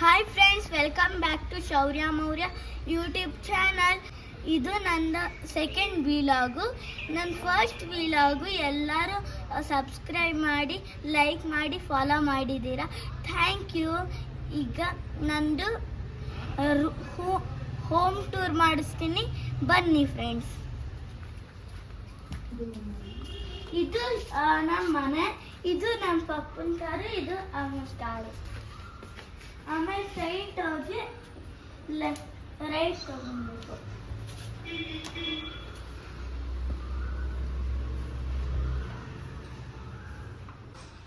Hi friends welcome back to Shaurya Maurya YouTube channel ಇದು ನನ್ನ second ವೀಲಾಗು ನನ್ನ first ವೀಲಾಗು ಎಲ್ಲರೂ ಸಬ್ಸ್ಕ್ರೈಬ್ ಮಾಡಿ ಲೈಕ್ ಮಾಡಿ ಫಾಲೋ ಮಾಡಿದ್ದೀರಾ? ಥ್ಯಾಂಕ್ ಯು ಈಗ ನಂದು ಹೋಮ್ ಟೂರ್ ಮಾಡಿಸ್ತೀನಿ. ಬನ್ನಿ ಫ್ರೆಂಡ್ಸ್ ಇದು ನಮ್ಮ ಮನೆ ಇದು ನಮ್ಮ ಪಪ್ಪನ ಕಾರು, ಇದು ಆ ಕಾರು. ಆಮೇಲೆ ಸ್ಟ್ರೈಟ್ ಹೋಗಿ ಲೆಫ್ಟ್ ರೈಟ್ ತಗೊಬೇಕು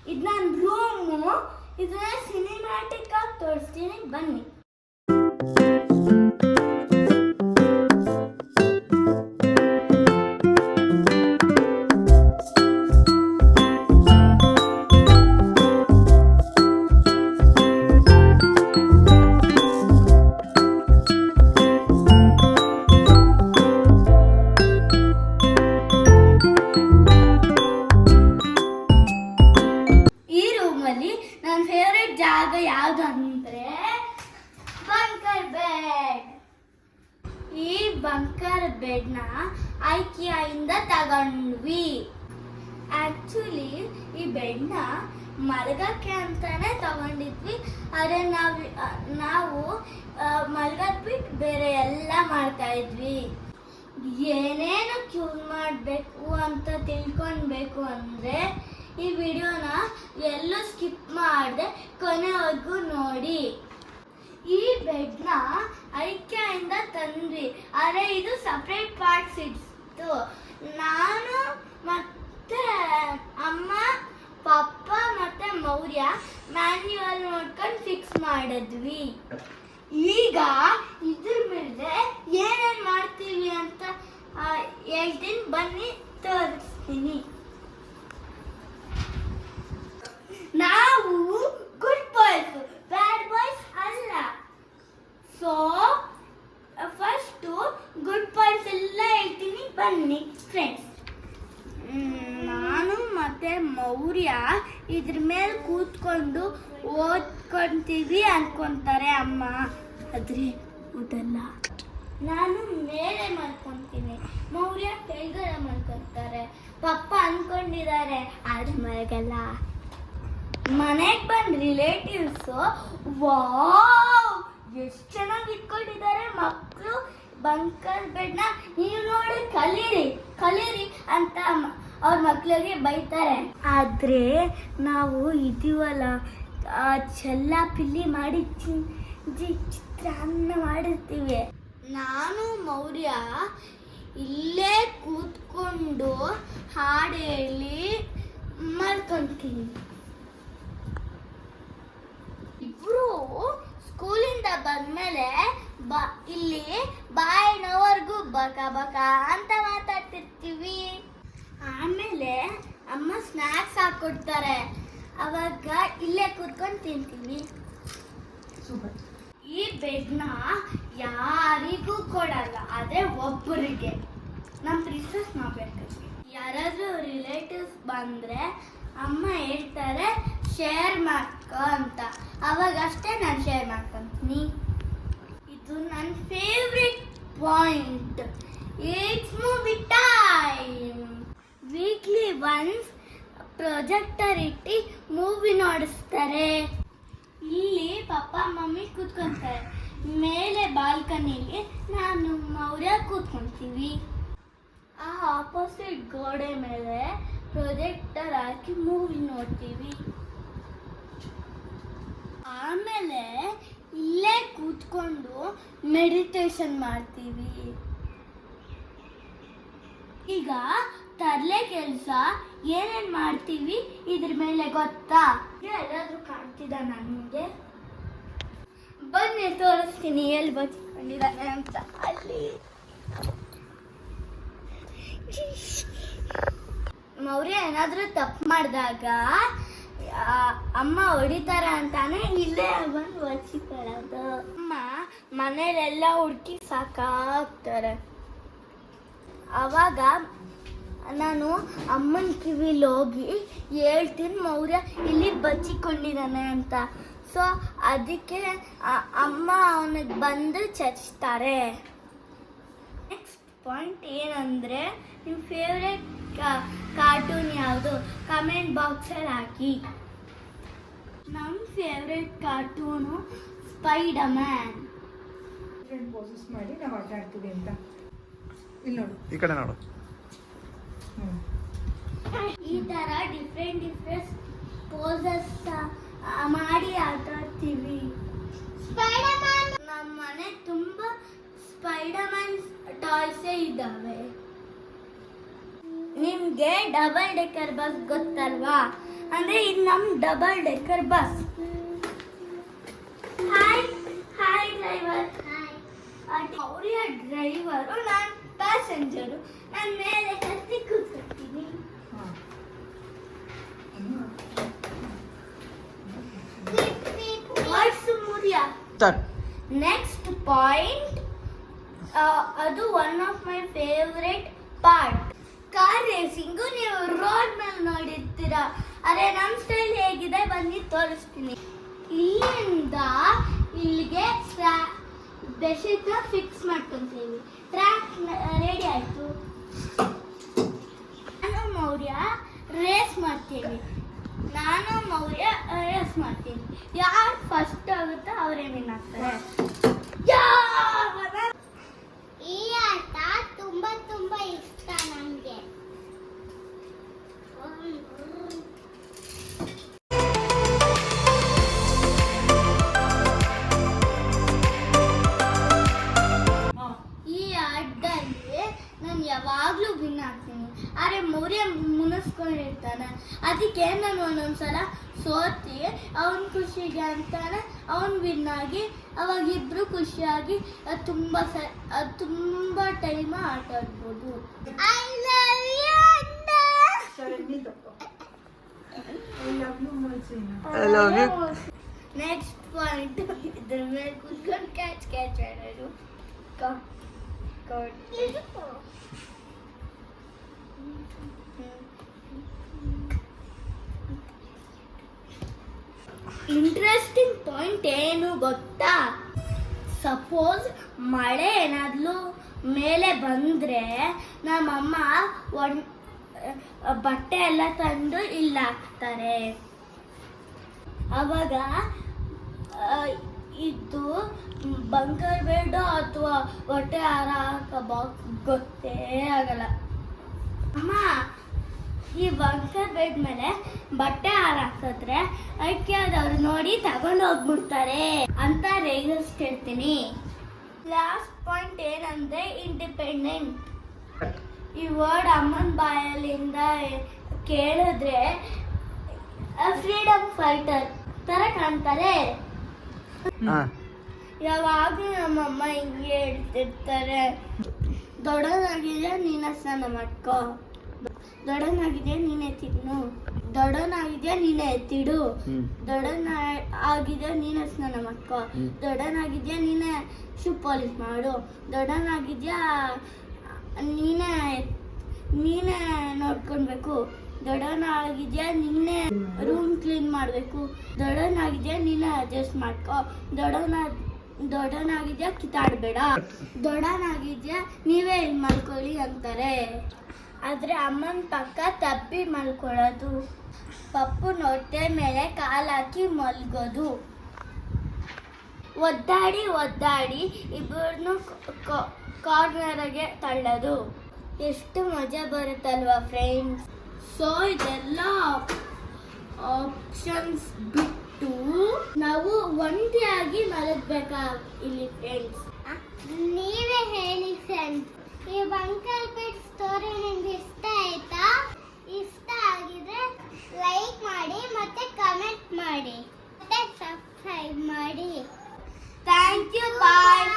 ಇದು ನನ್ನ ರೂಮು ಇದನ್ನ ಸಿನಿಮ್ಯಾಟಿಕ್ ಆಗಿ ತೋರಿಸ್ತೀನಿ ಬನ್ನಿ ರೂಮಲ್ಲಿ ನನ್ನ ಫೇವ್ರೆಟ್ ಜಾಗ ಯಾವುದು ಅಂದರೆ ಬಂಕರ್ ಬೆಡ್ ಈ ಬಂಕರ್ ಬೆಡ್ನ ಐಕಿಯಿಂದ ತಗೊಂಡ್ವಿ. ಆ್ಯಕ್ಚುಲಿ ಈ ಬೆಡ್ನ ಮಲಗಕ್ಕೆ ಅಂತಾನೆ ತಗೊಂಡಿದ್ವಿ. ಆದರೆ ನಾವು ನಾವು ಮಲಗದ್ ಬಿಟ್ಟು ಬೇರೆ ಎಲ್ಲ ಮಾಡ್ತಾ ಇದ್ವಿ. ಏನೇನು ಕ್ಯೂರ್ ಮಾಡಬೇಕು ಅಂತ ತಿಳ್ಕೊಳ್ಬೇಕು ಅಂದರೆ ಈ ವಿಡಿಯೋನ ಎಲ್ಲೂ ಸ್ಕಿಪ್ ಮಾಡದೆ ಕೊನೆವರೆಗೂ ನೋಡಿ. ಈ ಬೆಡ್ನ ಐಕ್ಯದಿಂದ ತಂದ್ವಿ. ಆದರೆ ಇದು ಸಪ್ರೇಟ್ ಪಾರ್ಟ್ಸ್ ಇತ್ತು. ನಾನು ಮತ್ತೆ ಅಮ್ಮ, ಪಪ್ಪ ಮತ್ತೆ ಮೌರ್ಯ ಮ್ಯಾನ್ಯುವಲ್ ನೋಡ್ಕೊಂಡು ಫಿಕ್ಸ್ ಮಾಡಿದ್ವಿ. ಈಗ ಇದ್ರ ಮೇಲೆ ಏನೇನ್ ಮಾಡ್ತೀವಿ ಅಂತ ಹೇಳ್ತೀನಿ. ಬನ್ನಿ ತೋರಿಸ್ತೀನಿ ನಾವು ಗುಡ್ ಬಾಯ್ಸ್ ಬ್ಯಾಡ್ ಬಾಯ್ಸ್ ಅಲ್ಲ ಸೊ ಫಸ್ಟು ಗುಡ್ ಬಾಯ್ಸ್ ಎಲ್ಲ ಹೇಳ್ತೀನಿ ಬನ್ನಿ ಫ್ರೆಂಡ್ಸ್ ನಾನು ಮತ್ತೆ ಮೌರ್ಯ ಇದ್ರ ಮೇಲೆ ಕೂತ್ಕೊಂಡು ಓದ್ಕೊಂತೀವಿ ಅನ್ಕೊಂತಾರೆ ಅಮ್ಮ. ಆದ್ರೆ ಅದಲ್ಲ ನಾನು ಮೇಲೆ ಮಲ್ಕೊತೀನಿ ಮೌರ್ಯ ಕೆಳಗಡೆ ಮಲ್ಕೊತಾರೆ ಪಪ್ಪ ಅನ್ಕೊಂಡಿದ್ದಾರೆ, ಆದ್ರೆ ಮಲಗಲ್ಲ. ಮನೆಗೆ ಬಂದ್ ರಿಲೇಟಿವ್ಸ್ ವಾವ್! ಎಷ್ಟು ಚೆನ್ನಾಗಿ ಇಟ್ಕೊಂಡಿದ್ದಾರೆ ಮಕ್ಕಳು ಬಂಕರ್ ಬೆಡ್ನ ನೀವು ನೋಡಿ ಕಲೀರಿ ಕಲೀರಿ ಅಂತ ಅವ್ರ ಮಕ್ಕಳಿಗೆ ಬೈತಾರೆ. ಆದ್ರೆ ನಾವು ಇದೀವಲ್ಲ ಆ ಚೆಲ್ಲ ಪಿಲ್ಲಿ ಮಾಡಿ ಚಿತ್ರ ಮಾಡಿರ್ತೀವಿ. ನಾನು ಮೌರ್ಯ ಇಲ್ಲೇ ಕೂತ್ಕೊಂಡು ಹಾಡು ಹೇಳಿ ಮಾಡ್ಕೊತೀನಿ ಇಬ್ರು ಸ್ಕೂಲಿಂದ ಬಂದ್ಮೇಲೆ ಬ ಇಲ್ಲಿ ಬಾಯಿನವರೆಗೂ ಬಕ ಬಕ ಅಂತ ಅಮ್ಮ ಸ್ನ್ಯಾಕ್ಸ್ ಹಾಕ್ಕೊಡ್ತಾರೆ ಅವಾಗ ಇಲ್ಲೇ ಕೂತ್ಕೊಂಡು ತಿಂತೀನಿ. ಈ ಬೆಡ್ನ ಯಾರಿಗೂ ಕೊಡಲ್ಲ ಅದೇ ಒಬ್ಬರಿಗೆ ನಮ್ಮ ಪ್ರಿನ್ಸಸ್ ಮಾಡ್ಬೇಕು ಯಾರಾದ್ರೂ ರಿಲೇಟಿವ್ಸ್ ಬಂದ್ರೆ ಅಮ್ಮ ಹೇಳ್ತಾರೆ ಶೇರ್ ಮಾಡ್ಕೊ ಅಂತ. ಅವಾಗಷ್ಟೇ ನಾನು ಶೇರ್ ಮಾಡ್ಕೊತೀನಿ. ಇದು ನನ್ನ favourite point it's movie time weekly once projector ಇಟ್ಟು ಮೂವಿ ನೋಡಿಸ್ತಾರೆ. ಇಲ್ಲಿ ಪಪ್ಪ ಮಮ್ಮಿ ಕೂತ್ಕೊಂತಾರೆ. ಮೇಲೆ ಬಾಲ್ಕನಿಗೆ ನಾನು, ಮೌರ್ಯ ಕೂತ್ಕೊಂತೀವಿ. ಆ ಆಪೋಸಿಟ್ ಗೋಡೆ ಮೇಲೆ ಪ್ರೊಜೆಕ್ಟರ್ ಹಾಕಿ ಮೂವಿ ನೋಡ್ತೀವಿ. ಆಮೇಲೆ ಇಲ್ಲೇ ಕೂತ್ಕೊಂಡು ಮೆಡಿಟೇಷನ್ ಮಾಡ್ತೀವಿ. ಈಗ ತರಲೆ ಕೆಲಸ ಏನೇನ್ ಮಾಡ್ತೀವಿ ಇದ್ರ ಮೇಲೆ ಗೊತ್ತಾ? ಎಲ್ಲಾದ್ರೂ ಕಾಣ್ತಿದ ನನಗೆ? ಬನ್ನಿ ತೋರಿಸ್ತೀನಿ ಎಲ್ಲಿ ಬಚ್ಕೊಂಡಿದ್ದಾನೆ ಅಂತ. ಅಲ್ಲಿ. ಮೌರ್ಯ ಏನಾದ್ರೂ ತಪ್ಪು ಮಾಡಿದಾಗ ಅಮ್ಮ ಹೊಡಿತಾರ ಅಂತಾನೆ ಇಲ್ಲೇ ಬಂದು ಒಚ್ಚಿಕೊಳ್ಳೋದು ಅಮ್ಮ ಮನೇಲೆಲ್ಲ ಹುಡುಕಿ ಸಾಕಾಗ್ತಾರೆ. ಅವಾಗ ನಾನು ಅಮ್ಮನ ಕಿವಿಲಿ ಹೋಗಿ ಹೇಳ್ತೀನಿ ಮೌರ್ಯ ಇಲ್ಲಿ ಬಚ್ಚಿಕೊಂಡಿದ್ದಾನೆ ಅಂತ. ಸೊ ಅದಕ್ಕೆ ಅಮ್ಮ ಅವನಿಗೆ ಬಂದು ಚಚ್ತಾರೆ. ನೆಕ್ಸ್ಟ್ ಪಾಯಿಂಟ್ ಏನಂದರೆ ನಿಮ್ಮ ಫೇವ್ರೆಟ್ ಕಾರ್ಟೂನ್ ಯಾವುದು? ಕಮೆಂಟ್ ಬಾಕ್ಸಲ್ಲಿ ಹಾಕಿ. ನಮ್ಮ favourite cartoon spider man poses ಮಾಡಿ ನಾವು ಆಟ ಆಡ್ತೀವಿ ಅಂತ. ಇಲ್ಲಿ ನೋಡು. ಈ ಕಡೆ ನೋಡು. ಈ ಥರ ಡಿಫ್ರೆಂಟ್ ಡಿಫ್ರೆಂಟ್ ಪೋಸಸ್ ಮಾಡಿ ಆಟ ಆಡ್ತೀವಿ ನಮ್ಮ ಮನೆ ತುಂಬ ಸ್ಪೈಡರ್ ಮ್ಯಾನ್ ಟಾಯ್ಸೇ ಇದ್ದಾವೆ. ನಿಮಗೆ ಡಬಲ್ ಡೆಕ್ಕರ್ ಬಸ್ ಗೊತ್ತಲ್ವಾ? ಅಂದ್ರೆ ಇದು ನಮ್ಮ double decker bus hi hi driver ಅವ್ರಿಯ driver ನಾನು ಪ್ಯಾಸೆಂಜರು ನಾನು ಮೇಲೆ ಹತ್ತಿ ಕೂತ್ಕೊಳ್ತೀನಿ ನೆಕ್ಸ್ಟ್ ಪಾಯಿಂಟ್ ಅದು one of my favourite part car racing ನೀವು ರೋಡ್ ಮೇಲೆ ನೋಡಿರ್ತೀರ. ಅರೆ ನಮ್ಮ ಸ್ಟೈಲ್ ಹೇಗಿದೆ? ಬನ್ನಿ ತೋರಿಸ್ತೀನಿ. ಇಲ್ಲಿಂದ ಇಲ್ಲಿಗೆ ಬೆಶಿಟ್ನ ಫಿಕ್ಸ್ ಮಾಡ್ಕೊಂತೀವಿ ಟ್ರ್ಯಾಕ್ ರೆಡಿ ಆಯಿತು. ನಾನು ಮೌರ್ಯ ರೇಸ್ ಮಾಡ್ತೀವಿ ನಾನು ಮೌರ್ಯ ರೇಸ್ ಮಾಡ್ತೀನಿ. ಯಾರು ಫಸ್ಟ್ ಆಗುತ್ತೋ ಅವರೇ ವಿನ್ ಆಗ್ತಾರೆ. ಈ ಆಟ ಮೌರ್ಯ ಮುನಿಸ್ಕೊಂಡಿರ್ತಾನೆ. ಅದಕ್ಕೆ ನಾನು ಒಂದೊಂದ್ಸಲ ಸೋತಿ ಅವನ ಖುಷಿಗೆ ಅಂತಾನೆ ಅವನು ವಿನ್ ಆಗಿ ಅವಾಗ ಇಬ್ರು ಖುಷಿಯಾಗಿ ಅದ್ ತುಂಬ ಸ ತುಂಬ ಟೈಮ್ ಆಟ ಆಡ್ಬೋದು. ನೆಕ್ಸ್ಟ್ ಪಾಯಿಂಟ್ ಇದ್ರ ಮೇಲೆ ಕುತ್ಕೊಂಡು ಕ್ಯಾಚ್ ಕ್ಯಾಚ್ ಆಡೋದು. ಕ- ಕ- ಇಂಟ್ರೆಸ್ಟಿಂಗ್ ಪಾಯಿಂಟ್ ಏನು ಗೊತ್ತಾ? ಸಪೋಸ್ ಮಳೆ ಏನಾದ್ರೂ ಮೇಲೆ ಬಂದರೆ ನಮ್ಮಮ್ಮ ಒನ್ ಬಟ್ಟೆ ಎಲ್ಲ ತಂದು ಇಲ್ಲ ಹಾಕ್ತಾರೆ ಅವಾಗ ಇದು ಬಂಕರ್ ಬೇಡ ಅಥವಾ ಹೊಟ್ಟೆ ಹಾರ ಹಾಕಬ, ಗೊತ್ತೇ ಆಗಲ್ಲ. ಅಮ್ಮ ಈ ಬಂಕರ್ ಬೆಡ್ ಮೇಲೆ ಬಟ್ಟೆ ಅದಕ್ಕೆ ಅದವ್ರು ನೋಡಿ ತಗೊಂಡು ಹೋಗ್ಬಿಡ್ತಾರೆ ಅಂತ ರೇಗಿಸ್ತಿರ್ತೀನಿ ಲಾಸ್ಟ್ ಪಾಯಿಂಟ್ ಏನಂದ್ರೆ ಇಂಡಿಪೆಂಡೆಂಟ್ ಈ ವರ್ಡ್ ಅಮ್ಮನ ಬಾಯಲ್ಲಿಂದ ಕೇಳಿದ್ರೆ ಫ್ರೀಡಮ್ ಫೈಟರ್ ತರ ಕಾಣ್ತಾರೆ. ಯಾವಾಗ್ಲೂ ಯಾವಾಗಲೂ ನಮ್ಮಮ್ಮ ಹಿಂಗೆ ಹೇಳ್ತಿರ್ತಾರೆ. ದೊಡ್ಡನಾಗಿದೆ ನೀನ ಸ್ನಾನ ಮಾಡ್ಕೋ. ದೊಡ್ಡನಾಗಿದೆ ನೀನೇ ತಿನ್ನು. ದೊಡ್ಡನಾಗಿದೆ ನೀನೇ ಎತ್ತಿಡು. ದೊಡ್ಡನ ಆಗಿದೆ ನೀನ ಸ್ನಾನ ಮಾಡ್ಕೋ. ದೊಡ್ಡನಾಗಿದ್ಯಾ ನೀನೇ ಶೂ ಪಾಲಿಶ್ ಮಾಡು. ದೊಡ್ಡನಾಗಿದ್ಯಾ ನೀನೇ ನೀನೇ ನೋಡ್ಕೊಳ್ಬೇಕು. ದೊಡ್ಡವನಾಗಿದ್ಯಾ ನೀನೇ ರೂಮ್ ಕ್ಲೀನ್ ಮಾಡಬೇಕು. ದೊಡ್ಡವನಾಗಿದ್ಯಾ ನೀನೇ ಅಡ್ಜಸ್ಟ್ ಮಾಡ್ಕೋ. ದೊಡ್ಡವನ ದೊಡ್ಡವನಾಗಿದ್ಯಾ ಕಿತ್ತಾಡ್ಬೇಡ. ದೊಡ್ಡನಾಗಿದ್ಯಾ ನೀವೇ ಇಲ್ಲಿ ಮಲ್ಕೊಳ್ಳಿ ಅಂತಾರೆ. ಆದರೆ ಅಮ್ಮನ ಪಕ್ಕ ತಪ್ಪಿ ಮಲ್ಕೊಳ್ಳೋದು ಪಪ್ಪು ನೊಟ್ಟೆ ಮೇಲೆ ಕಾಲಾಕಿ ಮಲ್ಗೋದು. ಒದ್ದಾಡಿ ಒದ್ದಾಡಿ ಇಬ್ಬರನ್ನು ಕಾರ್ನರ್ಗೆ ತಳ್ಳೋದು. ಎಷ್ಟು ಮಜಾ ಬರುತ್ತಲ್ವಾ ಫ್ರೆಂಡ್ಸ್ ಸೊ ಇದೆಲ್ಲ ಆಪ್ಷನ್ಸ್ ಬಿಟ್ಟು ನಾವು ಒಂಟಿಯಾಗಿ ಮಲಗಬೇಕಾ ಇಲ್ಲಿ ಫ್ರೆಂಡ್ಸ್ ನೀವೇ ಹೇಳಿ ಫ್ರೆಂಡ್ಸ್ ಈ ಬಂಕಲ್ ಬೆಡ್ ಸ್ಟೋರಿ ನಿಮ್ಗೆ ಇಷ್ಟ ಆಯ್ತಾ? ಇಷ್ಟ ಆಗಿದ್ರೆ ಲೈಕ್ ಮಾಡಿ ಮತ್ತೆ ಕಮೆಂಟ್ ಮಾಡಿ. ಮತ್ತೆ ಸಬ್ಸ್ಕ್ರೈಬ್ ಮಾಡಿ. Thank you bye